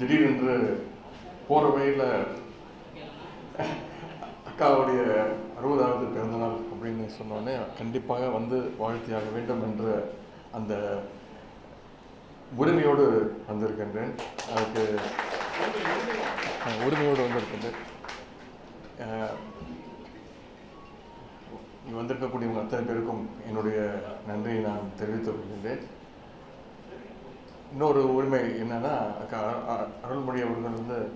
திடீரென்று போகிற வழியில் அக்காவுடைய அறுபதாவது பிறந்தநாள் அப்படின்னு சொன்னோடனே கண்டிப்பாக வந்து வாழ்த்தியாக வேண்டும் என்ற அந்த உரிமையோடு வந்திருக்கின்றேன். அதுக்கு உரிமையோடு வந்திருக்கின்றேன். அஹ், வந்திருக்கக்கூடியவங்க அத்தனை பேருக்கும் என்னுடைய நன்றியை நான் தெரிவித்துக் கொள்கின்றேன். இன்னொரு உரிமை என்னன்னா அ- அருள்மொழி அவர்கள் வந்து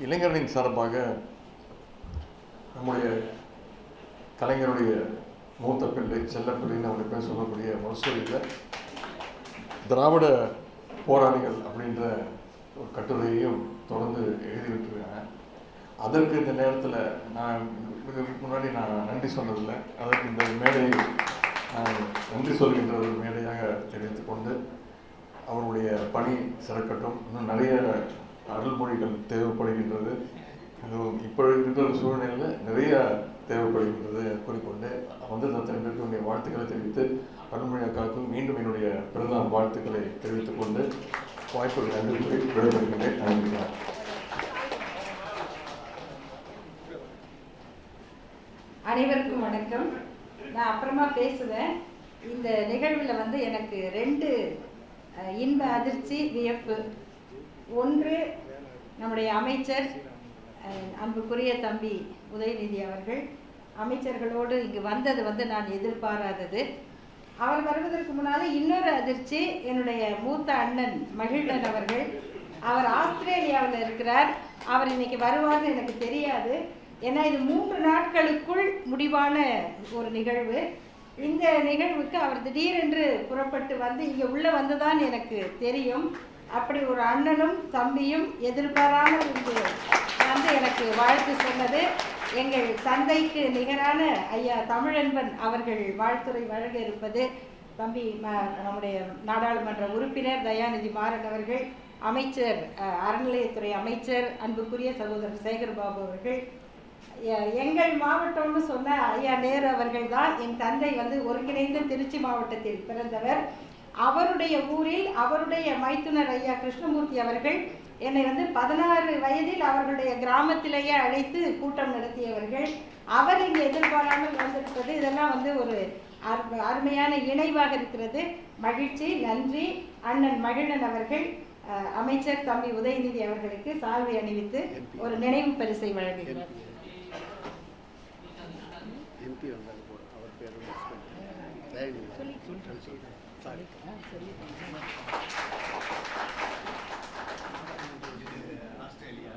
இளைஞர்களின் சார்பாக நம்முடைய கலைஞருடைய மூத்த பிள்ளை செல்லப்பிள்ளைன்னு அவங்க பேர் சொல்லக்கூடிய மனசூரியில் திராவிட போராளிகள் அப்படின்ற ஒரு கட்டுரையையும் தொடர்ந்து எழுதிவிட்டுருக்காங்க. அதற்கு இந்த நேரத்தில் நான் இதுக்கு முன்னாடி நான் நன்றி சொன்னதில்லை. அதற்கு இந்த மேடையை நான் நன்றி சொல்கின்ற ஒரு மேடையாக அவருடைய பணி சிறக்கட்டும். இன்னும் நிறைய அருள்மொழிகள் தேவைப்படுகின்றது. அதுவும் இப்போ இருக்கிற சூழ்நிலையில் நிறைய தேவைப்படுகின்றது கூறிக்கொண்டு வந்து அத்தனை வாழ்த்துக்களை தெரிவித்து அருள்மொழி அக்காவுக்கும் மீண்டும் என்னுடைய பிறந்தநாள் வாழ்த்துக்களை தெரிவித்துக் கொண்டு வாய்ப்புகள் நன்றி கூறி விடைபெறுகின்றேன் நன்றி. அனைவருக்கும் வணக்கம். நான் அப்புறமா பேசுவேன். இந்த நிகழ்வில் வந்து எனக்கு ரெண்டு இன்ப அதிர்ச்சி வியப்பு. ஒன்று நம்முடைய அமைச்சர் அன்புக்குரிய தம்பி உதயநிதி அவர்கள். அமைச்சர்களோடு இங்கு வந்தது வந்து நான் எதிர்பாராதது. அவர் வருவதற்கு முன்னால் இன்னொரு அதிர்ச்சி என்னுடைய மூத்த அண்ணன் மகிழ்டன் அவர்கள். அவர் ஆஸ்திரேலியாவில் இருக்கிறார். அவர் இன்னைக்கு வருவார்னு எனக்கு தெரியாது. ஏன்னா இது மூன்று நாட்களுக்குள் முடிவான ஒரு நிகழ்வு. இந்த நிகழ்வுக்கு அவர் திடீரென்று புறப்பட்டு வந்து இங்கே உள்ளே வந்துதான் எனக்கு தெரியும். அப்படி ஒரு அண்ணனும் தம்பியும் எதிர்பாராமல் இங்கு வந்து எனக்கு வாழ்த்து சொன்னது. எங்கள் தந்தைக்கு நிகரான ஐயா தமிழன்பன் அவர்கள் வாழ்த்துறை வழங்க இருப்பது. தம்பி நம்முடைய நாடாளுமன்ற உறுப்பினர் தயாநிதி மாறன் அவர்கள் அமைச்சர் அறநிலையத்துறை அமைச்சர் அன்புக்குரிய சகோதரர் சேகர்பாபு அவர்கள் எங்கள் மாவட்டம்னு சொன்ன ஐயா நேரு அவர்கள் தான் என் தந்தை வந்து ஒருங்கிணைந்த திருச்சி மாவட்டத்தில் பிறந்தவர். அவருடைய ஊரில் அவருடைய மைத்துனர் ஐயா கிருஷ்ணமூர்த்தி அவர்கள் என்னை வந்து பதினாறு வயதில் அவர்களுடைய கிராமத்திலேயே அழைத்து கூட்டம் நடத்தியவர்கள். அவர் இங்கே எதிர்பாராமல் வந்திருப்பது இதெல்லாம் வந்து ஒரு அரு- அருமையான இணைவாக இருக்கிறது. மகிழ்ச்சி நன்றி. அண்ணன் மகிழன் அவர்கள் அஹ், அமைச்சர் தம்பி உதயநிதி அவர்களுக்கு சால்வை அணிவித்து ஒரு நினைவு பரிசை வழங்குகிறார். எம்பி வந்தாங்க போ அவர் பேர் சாரி Australia.